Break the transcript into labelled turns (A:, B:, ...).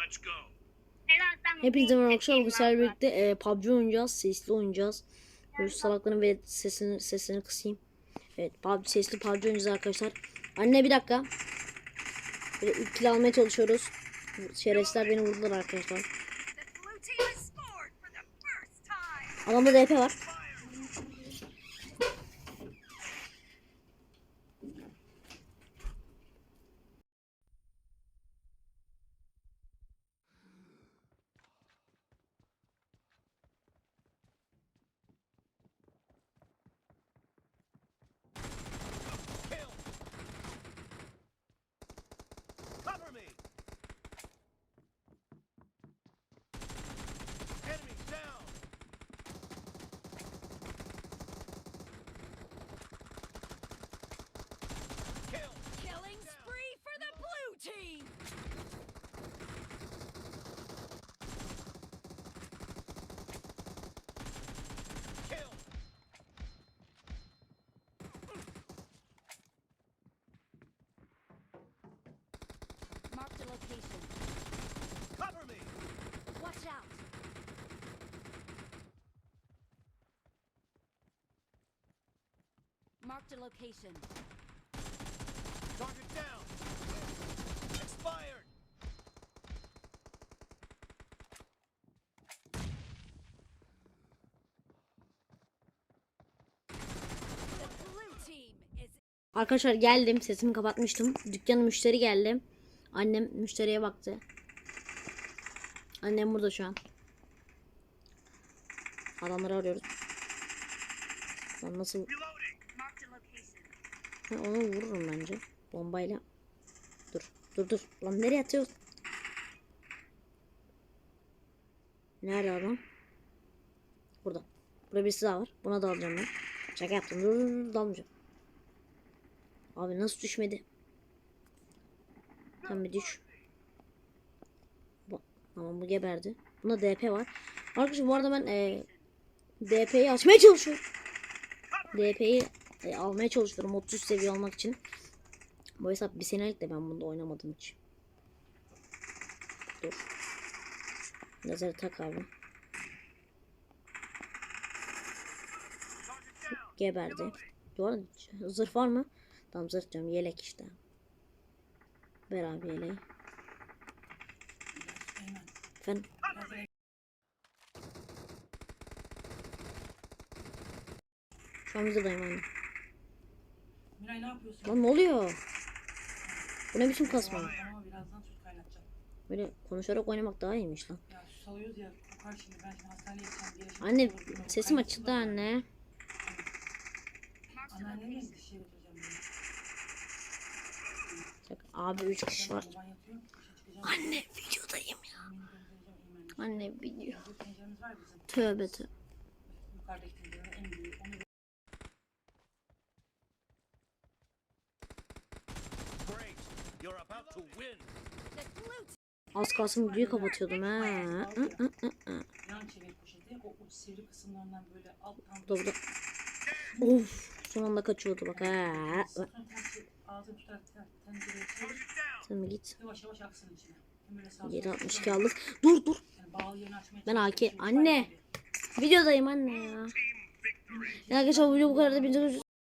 A: Let's go.
B: Hepinize merhaba arkadaşlar. Bu sefer birlikte e, PUBG oynayacağız. Sesli oynayacağız. Böyle salakların ve sesini, sesini kısayım. Evet PUBG, sesli PUBG oynayacağız arkadaşlar. Anne bir dakika. Böyle ilk kill almaya çalışıyoruz. Şerefsizler beni vurdular arkadaşlar. Adamda DP var.
C: Location.
A: Cover me.
C: Watch out. Marked a location.
A: Target down. Expired.
B: Arkadaşlar geldim. Sesimi kapatmıştım. Dükkana müşteri geldi. Annem müşteriye baktı. Annem burada şu an. Adamları arıyoruz. Lan nasıl. Ha, onu vururum bence. Bombayla. Dur. Dur dur. Lan nereye atıyorsun? Nerede adam? Burada. Burada birisi daha var. Buna da alacağım ben. Şaka yaptım. Dur dur dur. Dalmayacağım. Abi nasıl düşmedi? Sen bir düş. Bu, tamam bu geberdi. Bunda DP var. Arkadaşlar bu arada ben e, DP'yi açmaya çalışıyorum. DP'yi e, almaya çalışıyorum 30 seviye almak için. Bu hesap bir senelik de ben bunda oynamadım hiç. Dur. Nazarı tak abi. Geberdi. Arada zırh var mı? Tamam zırh diyorum yelek işte. Ver abi yeleği. Efendim? Şu an videodayım anne.
D: Miray ne yapıyorsun?
B: Lan ne oluyor? Bu ne biçim kasma?
D: Ama birazdan süt kaynatacağım.
B: Böyle konuşarak oynamak daha iyiymiş lan.
D: Ya süt alıyoruz ya kokar şimdi ben şimdi hastaneye gideceğim
B: Anne sesim açıldı anne.
D: Anneanneme dişe götüreceğim diye.
B: Bak, abi 3 kişi var. Anne videodayım ya. Anne video. Tövbe tövbe. Az kalsın videoyu kapatıyordum ha. Hı, hı, hı, hı.
D: yan çevir poşeti. O, o sivri kısımlarından böyle alttan.
B: Bu da bu da. Of son anda kaçıyordu bak ha.
D: Ağzını tutar tencereye çevir.
B: Sen git.
D: Yavaş yavaş aksın içine. Hem böyle sağ sola-
B: 762 aldık. Dur dur. Ben AK. Anne. Videodayım anne ya. Ya arkadaşlar bu video bu kadar da